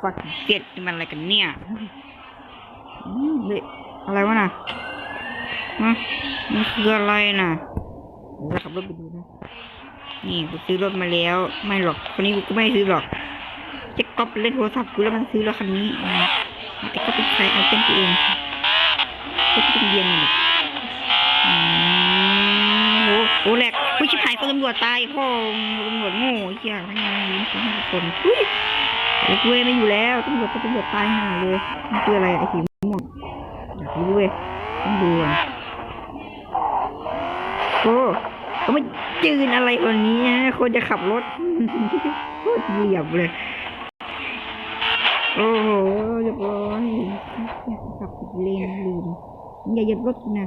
ฟักเจ็ดนี่มันอะไรกันเนี่ยอืมอะไรวะน่ะฮะมันคืออะไรน่ะเดี๋ยวขับรถไปดูนะ นี่กูซื้อรถมาแล้ว ไม่หรอกคนนี้กูก็ไม่ซื้อหรอกจะก๊อปเล่นโทรศัพท์กูแล้วมันซื้อรถคันนี้อืมไอ้ก็เป็นใครเอาเป็นตัวเองก็เป็นเบียนน่ะอืมโอ้โหแหลกผู้ชิบหายคนตำรวจตายพ่อตำรวจโง่ไอ้เหี้ยทั้งนั้นยิงคนให้คนอุ้ย เว้ยไม่อยู่แล้วตำรวจก็ตำรวจตายห่าเลยมันคืออะไรไอ้สีม่วงอยากรู้เว้ยต้องดูอะโอ้ก็ไม่ยืนอะไรคนนี้นะคนจะขับรถโคตรเหยียบเลย โอ้โหเรียบร้อยขับผิดเลนลืมอย่าหยียบรถนะ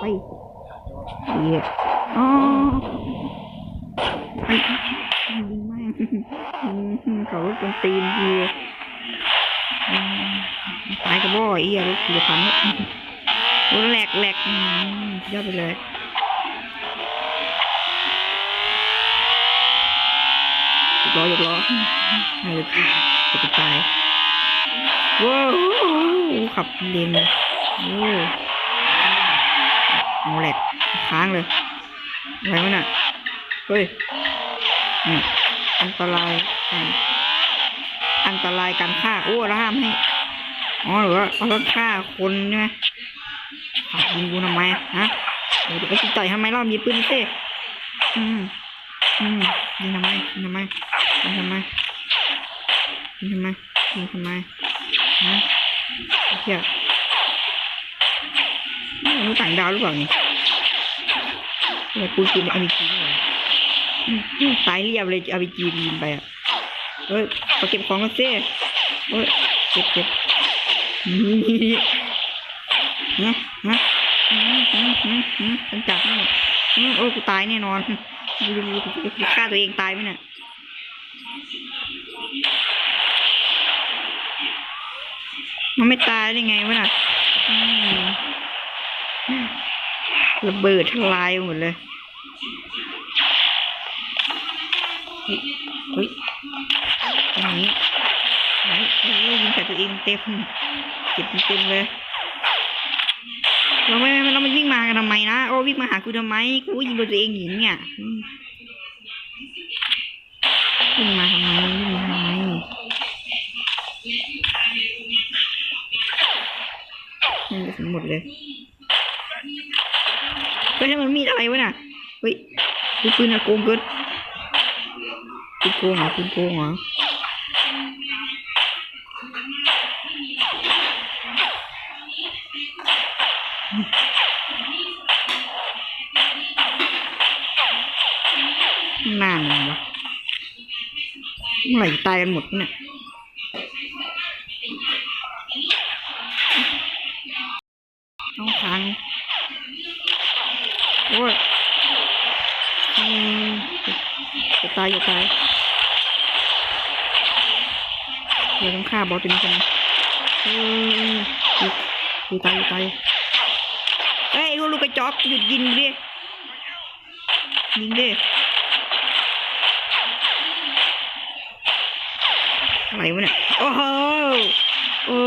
ไปเหยียบอ๋อ เขารถบนตีนกูอืมตายกระบอกไอ้เหี้ยรถกูจะพังแล้วโอ้แหลกแหลกยอดไปเลยยกล้อยกล้อไม่เลยจะตายว้าวขับเลนเลยโอ้เอาแหลกค้างเลยอะไรวะน่ะเฮ้ย อันตรายอันตรายการฆ่าโอ้แล้วห้ามให้อ๋อหรือว่าเอาแล้วฆ่าคนใช่ไหมขับยิงกูทำไมอะฮะเดี๋ยวไปต่อยทำไมเล่ามีปืนเซ่อืมอืมยิงทำไมยิงทำไมยิงทำไมยิงทำไมยิงทำไมฮะเหี้ยนี่มนุษย์ต่างดาวหรือเปล่านี่ทำไมกูกินอาบีจีด้วยอื มอืมตายเรียบเลยเอาบีจียิงไปอะเฮ้ยเอาเก็บของกันเซ่เฮ้ยเก็บเก็บนี่นะนะอืมอืมอืมอืมฉันจับนี่โอ้ยกูตายแน่นอนกูฆ่าตัวเองตายไหมเนี่ยมันไม่ตายได้ไงวะน่ะระเบิดทลายหมดเลย อย่างนี้ไหนโอ้ยยิงใส่ตัวเองเต็มเจ็บเต็มเลยเราไม่เราไม่วิ่งมากันทำไมนะ โอ้วิ่งมาหากูทำไม กูยิงโดนตัวเองหญิงเนี่ยวิ่งมาทำไมวิ่งมาทำไมนี่กระสุนหมดเลยเฮ้ยมันมีดอะไรวะน่ะ เฮ้ยปืนอะโกงเกิน ปืนโกงเหรอปืนโกงเหรอนั่นวะเมื่อไหร่ตายกันหมดเนี่ย อืมจะตายจะตายเดี๋ยวต้องฆ่าบอสตัวนี้กันเอออยู่ตายอยู่ตายเอ้ยลูกกระจอกหยุดยิงดิยิงดิอะไรวะเนี่ยโอ้โหโอ้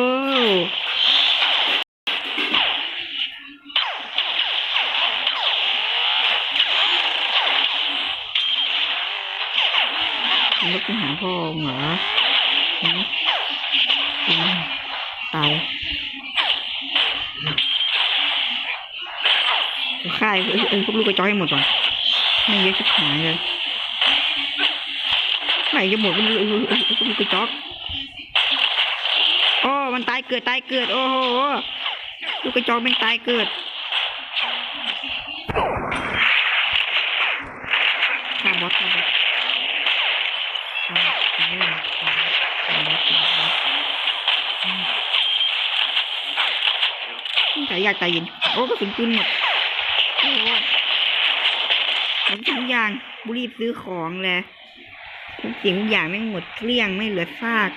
ไปหาพ่อเหรอหืมอืมตายฆ่าไอ้ไอ้พวกลูกกระจอกให้หมดก่อนไม่เยอะชิบหายเลยไหนจะหมดพวกลูกกระจอกโอ้มันตายเกิดตายเกิด โอ้โหลูกกระจอกเป็นตายเกิดฆ่าบอสฆ่าบอส ฆ่าบอสฆ่ย่าบอสฆ่าบอสอืมใจอยากใจเย็น โอ้กระสุนปืนหมดโอ้ยเหมือนทุกอย่างบุรีบซื้อของเลยทุกสิ่งทุกอย่างไม่หมดเกลี้ยงไม่เหลือซาก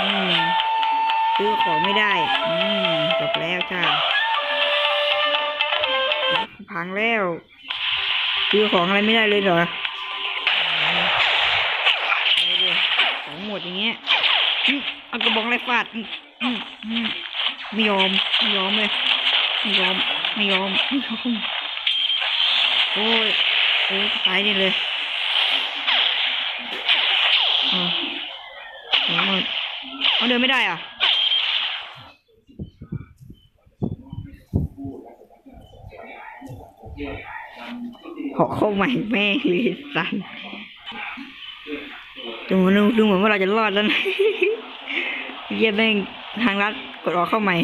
อืมซื้อของไม่ได้ อืมจบแล้วจ้าพังแล้ว ซื้อของอะไรไม่ได้เลยเหรอ ดอย่างเงี้ยอืม เอากระบองอะไรฟาดอืมอืมไม่ยอมไม่ยอมเลยไม่ยอมไม่ยอมไม่ยอมโอ้ยโอ้ยตายนี่เลยเอาเอาเอาเดินไม่ได้อะหอกเข้าใหม่แม่เลยสันดูดูดูเหมือนว่าเราจะรอดแล้วนะ เยี่ยมแม่งทางรัดกดออกเข้าใหม่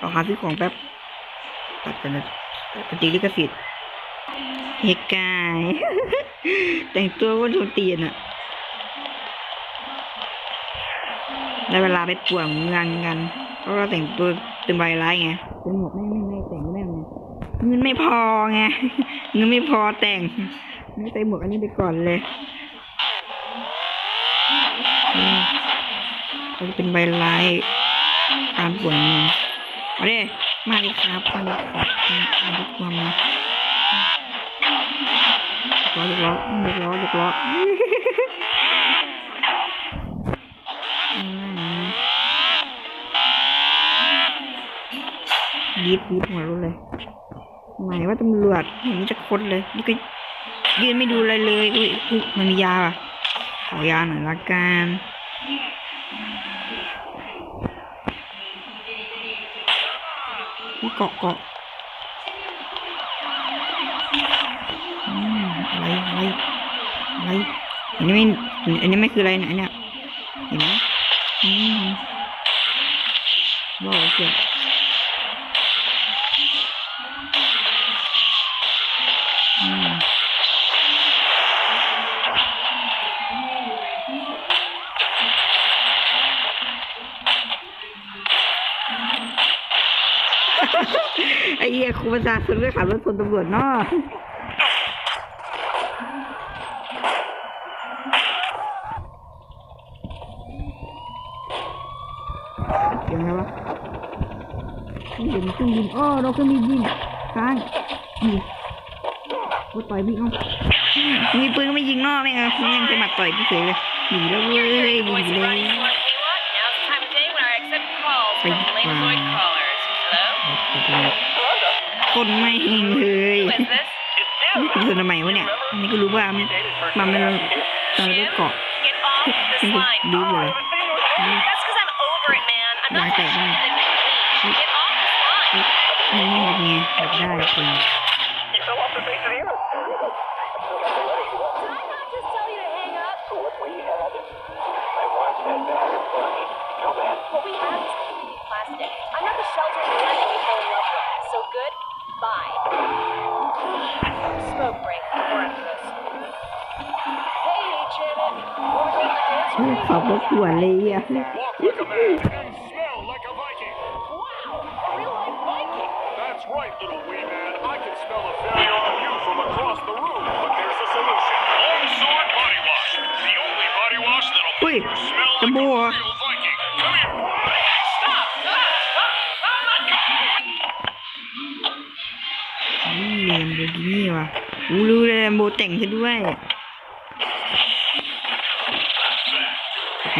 ออกหาซื้อของแป๊บตัดกันนะปฏิลิขสิทธิ์เฮกกายแต่งตัวว่าโดนตีนอะได้เวลาไปป่วนเมืองกันเพราะเราแต่งตัวเป็นใบร้ายไงเป็นหมวกไม่ไม่ไม่แต่งไม่ได้ไงเงินไม่พอไงเงินไม่พอแต่งไม่ใส่หมวกอันนี้ไปก่อนเลย เขาจะเป็นใบไลายการป่วนเงินเอาดิมาดิครับมาดิครับมาดิความมาล้อลูกล้อลูกล้อลูกล้อยีดยีดหัวรู้เลยหมายว่าตำรวจเห็นจะค้นเลยนี่ก็ยืนไม่ดูอะไรเลยอุ้ยมันมียาอะขอยาหน่อยละกัน นี่เกาะเกาะอืมอะไรอะไรอะไรอันนี้ไม่อันนี้ไม่คืออะไรนะอันเนี่ยเห็นไหมอืมบอกเสีย ครูประชาชนก็ขับรถชนตำรวจเนาะเสียงไรวะเครื่องบินเครื่องบินอ้อเราเครื่องบินยิงค้างนี่กูต่อยพี่เอามีปืนก็ไม่ยิงนอกไม่เอาไม่ยังจะมาต่อยพี่เฉยเลยหนีแล้วเว้ยหนีเลย Brian, you want Haylock? Now's the คนไม่เฮงเลย Who is this? นี่คือคนทำไมวะเนี่ยอันนี้ก็รู้ว่ามันมันเป็นตอนนี้เกาะ Get off this Thank you, line. Blue Boy. That's because I'm over it, man. I'm not Yeah, I taking bet. anything from me. Get off this line. นี่ไงแบบได้คน You อุ้ย make you smell ตะ like บัว a real Viking. Come here. Stop! Stop! นี่เรียนดูดีนี่ว่ะกูรู้เลยโบแต่งซะด้วย ห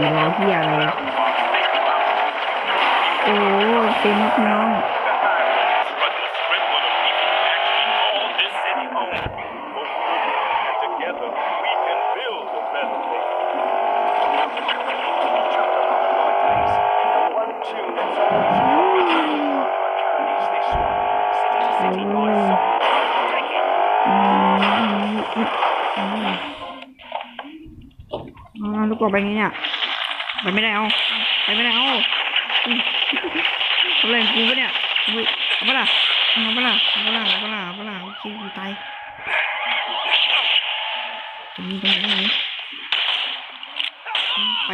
มีรองพี่อะไร โอ้ เป็นน้อง อาลูกกบไปไงเนี่ยไปไม่ได้เอาไปไม่ได้เอาอืมเขาเล่นกูปะเนี่ยเอาปะล่ะเอาปะล่ะเอาปะล่ะเอาปะล่ะเอาปะล่ะโอเคกูตายตรงนี้ตรงนี้ตรงนี้ไป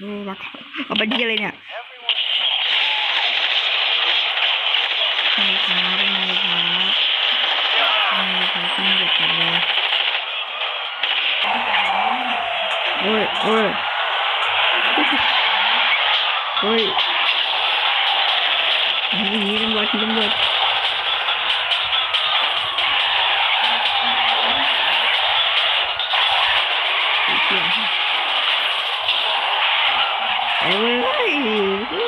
ดูรักเอาไปดีอะไรเนี่ย Ôi, ôi. Ôi. Gì nó bật, nó bật. Ôi.